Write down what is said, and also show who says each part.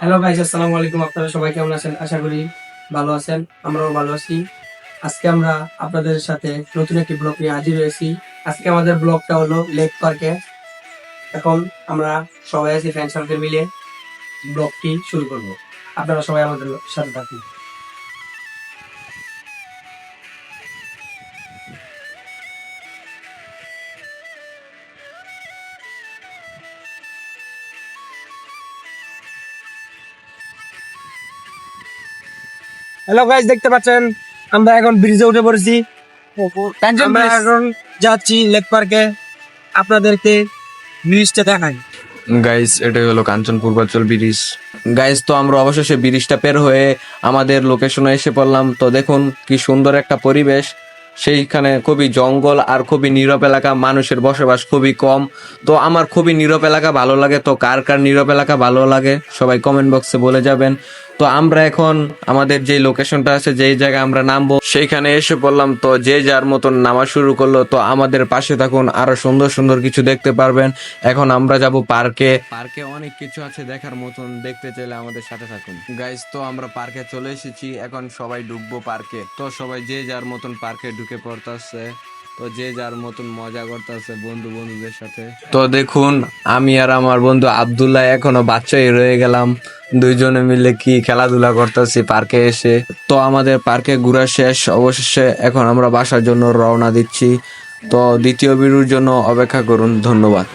Speaker 1: Hello ভাই আসসালামু আলাইকুম। আপনারা সবাই কেমন আছেন? আশা করি ভালো আছেন, আমরাও ভালো আছি। আজকে আমরা আপনাদের সাথে নতুন একটি ব্লগ নিয়ে হাজির হয়েছি। আজকে আমাদের ব্লগটা হলো লেক পার্কে। এখন আমরা সবাই আছি ফ্যান সার্কেল মিলে ব্লগটি শুরু করব। আপনারা সবাই আমাদের সাথে থাকুন। হ্যালো গাইস দেখতে পাচ্ছেন? আমরা এখন ব্রিজে উঠে পড়েছি। আমরা এখন যাচ্ছি লেক পার্কে আপনাদেরকে ব্রিজটা দেখাই।
Speaker 2: গাইস এটাই হলো কাঞ্চন পূর্বাচল ব্রিজ গাইস তো আমরা অবশেষে ব্রিজটা পের হয়ে আমাদের লোকেশনে এসে পড়লাম। তো দেখুন কি সুন্দর একটা পরিবেশ। সেইখানে খুবই জঙ্গল আর খুবই নীরব এলাকা। মানুষের বসবাস খুবই কম। তো আমার খুবই নীরব এলাকা ভালো লাগে। তো কার কার নীরব এলাকা ভালো লাগে সবাই কমেন্ট বক্সে বলে যাবেন। তো আমরা এখন আমাদের যে লোকেশনটা আছে, যেই জায়গায় আমরা নামবো, সেইখানে এসে পড়লাম তো যে যার মতন নামা শুরু করল, তো আমাদের পাশে থাকুন, আরও সুন্দর সুন্দর কিছু দেখতে পারবেন। এখন আমরা যাব পার্কে। পার্কে অনেক কিছু আছে দেখার মতন, দেখতে চাইলে আমাদের সাথে থাকুন। গাইজ তো আমরা পার্কে চলে এসেছি, এখন সবাই ঢুকবো পার্কে। তো সবাই যে যার মতন পার্কে ঢুকে পড়তেছে, তো যে যার মতন মজা করতেছে বন্ধু বন্ধুদের সাথে। তো দেখুন, আমি আর আমার বন্ধু আব্দুল্লাহ এখনও বাচ্চাই রয়ে গেলাম। দুইজনে মিলে কি খেলাধুলা করতেছি, পার্কে এসে। তো আমাদের পার্কে ঘোরা শেষ, অবশেষে এখন আমরা বাসার জন্য রওনা দিচ্ছি। তো দ্বিতীয় বিরুর জন্য অপেক্ষা করুন, ধন্যবাদ।